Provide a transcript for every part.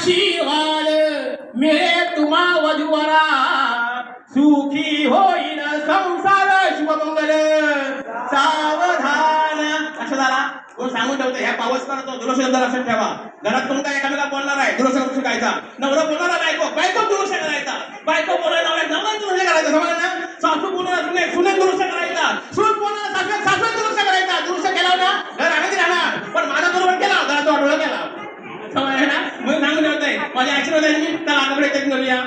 आशीर्वाद मिळे तुम्हा वधुवरा सुखी होईल संसार शुभमंगल. सावधान. असं झाला कोण सांगून ठेवतो ह्या पावस करतो दुरुस्त लक्षात ठेवा. घरात तुमचा एखाद्याला बोलणार आहे? दुरुस्त शिकायचा नवरा बोलणार बायको? बायको दुरुस्त करायचा. बायको बोलायला नवरा नवरा दुरुस्त करायचा. समजा ना? सासू बोलणार सुने सुने दुरुस्त करायचा. सून बोलणार सासू सासू दुरुस्त करायचा. दुरुस्त केला ना घर आनंदी राहणार. पण माझा बरोबर केला घरात वाटोळा केला. समजलं ना मग सांगून ठेवतोय. माझ्या आशीर्वाद आहे मी त्याला आकडे चेक करूया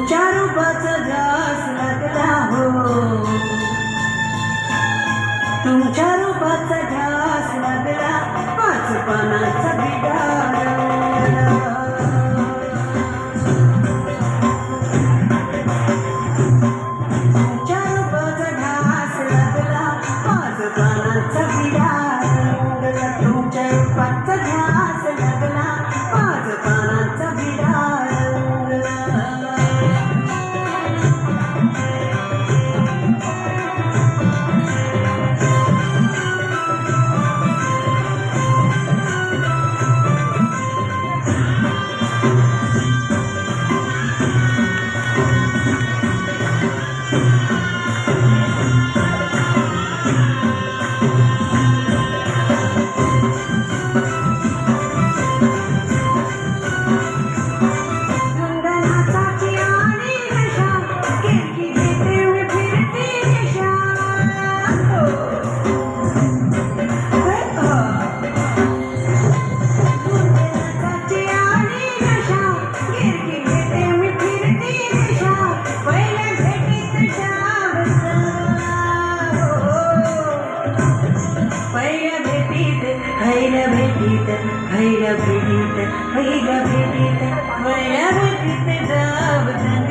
Charu Bata. Whatever you did, whatever you did, whatever you did, whatever you did, whatever you did,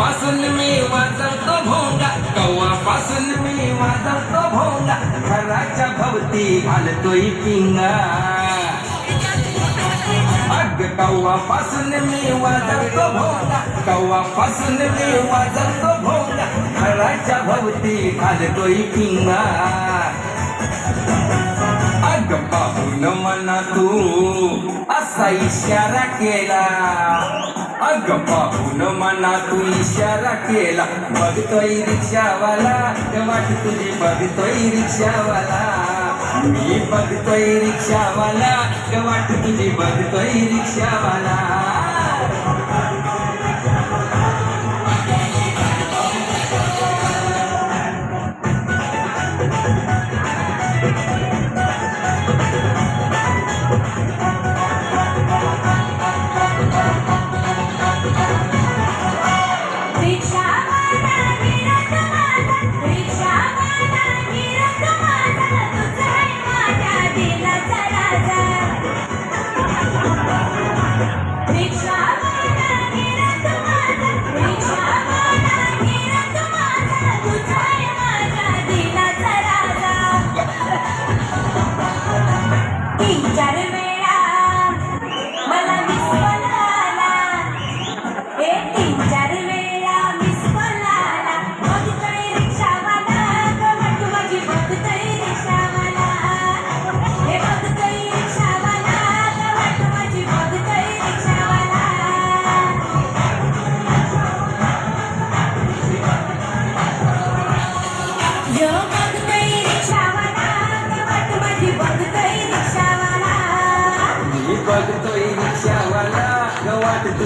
पासून मी वाजवतो भोंगा. कव्वा पासून मी वाजवतो भोंगा. घराच्या भवती घालतोय पिंगा अग कव्वा पासून मी वाजवतो भोंगा. कव्वा पासून मी वाजवतो भोंगा. घराच्या भवती घालतोय पिंगा अग पाहून म्हणा तू असा इशारा केला. अग पाहून मना तू इशारा केला. बघतोय रिक्षावाला वाट तुझी बघतोय रिक्षावाला. मी बघतोय रिक्षावाला वाट तुझी बघतोय रिक्षावाला.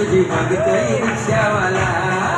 तुझी बघतोय रिक्षावाला